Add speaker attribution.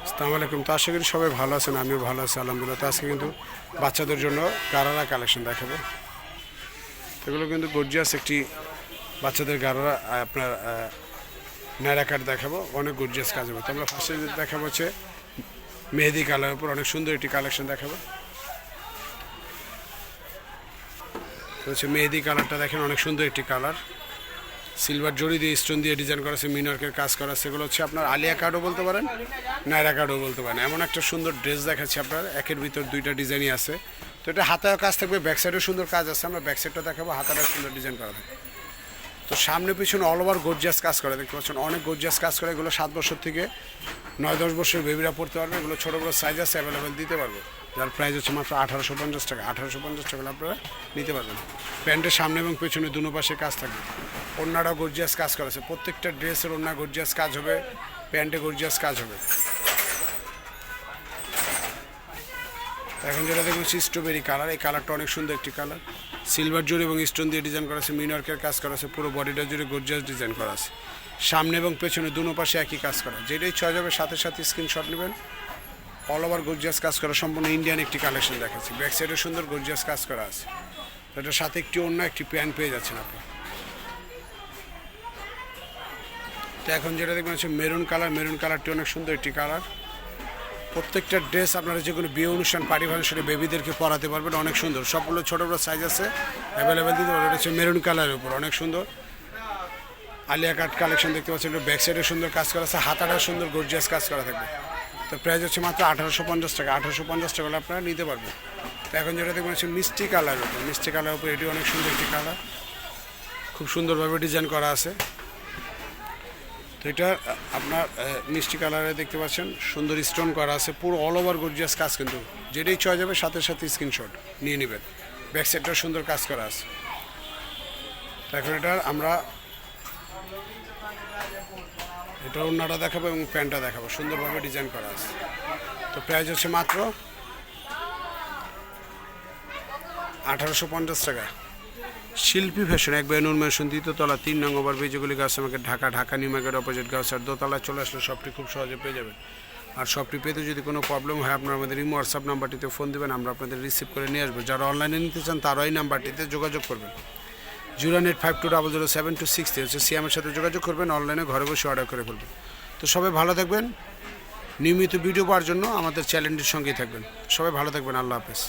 Speaker 1: আসসালামু আলাইকুম। তো আশা করি সবাই ভালো আছেন, আমিও ভালো আছি, আলহামদুলিল্লাহ। তো আজকে কিন্তু বাচ্চাদের জন্য গারারা কালেকশন দেখাবো। এগুলো কিন্তু গর্জিয়াস একটি বাচ্চাদের গারারা আপনার ন্যাড়া কাট দেখাবো। অনেক গর্জিয়াস কাজ হবে। তো আমরা ফার্স্টে দেখাবো হচ্ছে মেহেদি কালারের উপর অনেক সুন্দর একটি কালেকশন দেখাবো। হচ্ছে মেহেদি কালারটা দেখেন, অনেক সুন্দর একটি কালার। সিলভার জড়ি দিয়ে স্টোন দিয়ে ডিজাইন করা আছে মিনার্কের কাজ করা, সেগুলো হচ্ছে আপনার আলিয়া কার্ডও বলতে পারেন, নায়রা কার্ডও বলতে পারেন। এমন একটা সুন্দর ড্রেস দেখাচ্ছি আপনার, একের ভিতর দুইটা ডিজাইনই আছে। তো এটা হাতায় কাজ থাকবে ব্যাক সাইডেও সুন্দর কাজ আছে, আমরা ব্যাক সাইডটা দেখাবো হাতাটা সুন্দর ডিজাইন করা থাকবে তো সামনে পিছনে অল ওভার গর্জিয়াস কাজ করে, দেখতে পাচ্ছেন, অনেক গর্জিয়াস কাজ করে, এগুলো সাত বছর থেকে নয়, দশ বছরের বেবিরা পড়তে পারবে, এগুলো ছোটো বড়ো সাইজ আছে অ্যাভেলেবেল দিতে পারব। যার প্রাইস হচ্ছে মাত্র আঠারোশো পঞ্চাশ টাকা, আঠারোশো পঞ্চাশ টাকা আপনারা নিতে পারবেন। প্যান্টের সামনে এবং পেছনে দুনো পাশে কাজ থাকবে। অন্যরা গর্জিয়াস কাজ করেছে। প্রত্যেকটা ড্রেসের অন্য গর্জিয়াস কাজ হবে, প্যান্টে গর্জিয়াস কাজ হবে। এখন যেটা দেখুন স্ট্রবেরি কালার এই কালারটা অনেক সুন্দর একটি কালার সিলভার জুড়ে এবং স্টোন দিয়ে ডিজাইন করা আছে মিনওয়ার্কের কাজ করা আছে, পুরো বডিটা জুড়ে গর্জিয়াস ডিজাইন করা আছে। সামনে এবং পেছনে দুনো পাশে একই কাজ করা। যেটাই ছয় যাবে সাথে সাথে স্ক্রিনশট নেবেন। অল ওভার গর্জিয়াস কাজ করা, সম্পূর্ণ ইন্ডিয়ান একটি কালেকশন দেখাচ্ছি। ব্যাক সাইডে সুন্দর গর্জিয়াস কাজ করা আছে। এটার সাথে একটি অন্য একটি প্যান্ট পেয়ে যাচ্ছেন আপনি। তো এখন যেটা দেখবেন হচ্ছে মেরুন কালার, মেরুন কালারটি অনেক সুন্দর একটি কালার। প্রত্যেকটা ড্রেস আপনারা যে কোনো বিয়ে অনুষ্ঠান পার্টি ফাংশনে বেবিদেরকে পরাতে পারবেন, অনেক সুন্দর। সবগুলো ছোটো বড়ো সাইজ আছে অ্যাভেলেবেল দিতে পারবেন। হচ্ছে মেরুন কালারের উপর, অনেক সুন্দর। আলিয়া কাট কালেকশন দেখতে পাচ্ছেন ব্যাক সাইডে সুন্দর কাজ করা আছে, হাতাটা সুন্দর গর্জিয়াস কাজ করা থাকবে। তো প্রাইস হচ্ছে মাত্র আঠারোশো পঞ্চাশ টাকা, আঠারোশো পঞ্চাশ টাকা আপনারা নিতে পারবেন। তো এখন যেটা দেখবেন হচ্ছে মিষ্টি কালারের উপর, মিষ্টি কালারের উপর এটি অনেক সুন্দর একটি কালার খুব সুন্দরভাবে ডিজাইন করা আছে। তো এটা আপনার মিষ্টি কালারে দেখতে পাচ্ছেন, সুন্দর স্টোন করা আছে, পুরো অল ওভার গর্জিয়াস কাজ কিন্তু, যেটাই চয়ে যাবে সাথে সাথে স্ক্রিনশট নিয়ে নেবেন। ব্যাক সাইডটা সুন্দর কাজ করা আছে। এখন এটার আমরা, এটা অন্যটা দেখাবো এবং প্যান্টটা দেখাবো, সুন্দরভাবে ডিজাইন করা আছে। তো প্রাইস হচ্ছে মাত্র আঠারোশো পঞ্চাশ টাকা। শিল্পী ফ্যাশন, এক বেনুর মেশন দ্বিতীয়তলা তিন নং ওভার ব্রিজগুলি গাছ আমাকে Dhaka Dhaka, New Market opposite গাছ। আর দোতলায় চলে আসলে সবটি খুব সহজে পেয়ে যাবেন। আর সবটি পেতে যদি কোনো প্রবলেম হয়, আপনারা আমাদের ইমো হোয়াটসঅ্যাপ নাম্বারটিতে ফোন দেবেন, আমরা আপনাদের রিসিভ করে নিয়ে আসব। যারা অনলাইনে নিতে চান, তারাও এই নাম্বারটিতে যোগাযোগ করবেন। Zero eight five two double zero seven two six হচ্ছে সিএমের সাথে যোগাযোগ করবেন অনলাইনে ঘরে বসে অর্ডার করে ফেলবেন। তো সবাই ভালো থাকবেন। নিয়মিত ভিডিও পাওয়ার জন্য আমাদের চ্যানেলটির সঙ্গেই থাকবেন। সবাই ভালো থাকবেন, আল্লাহ হাফেজ।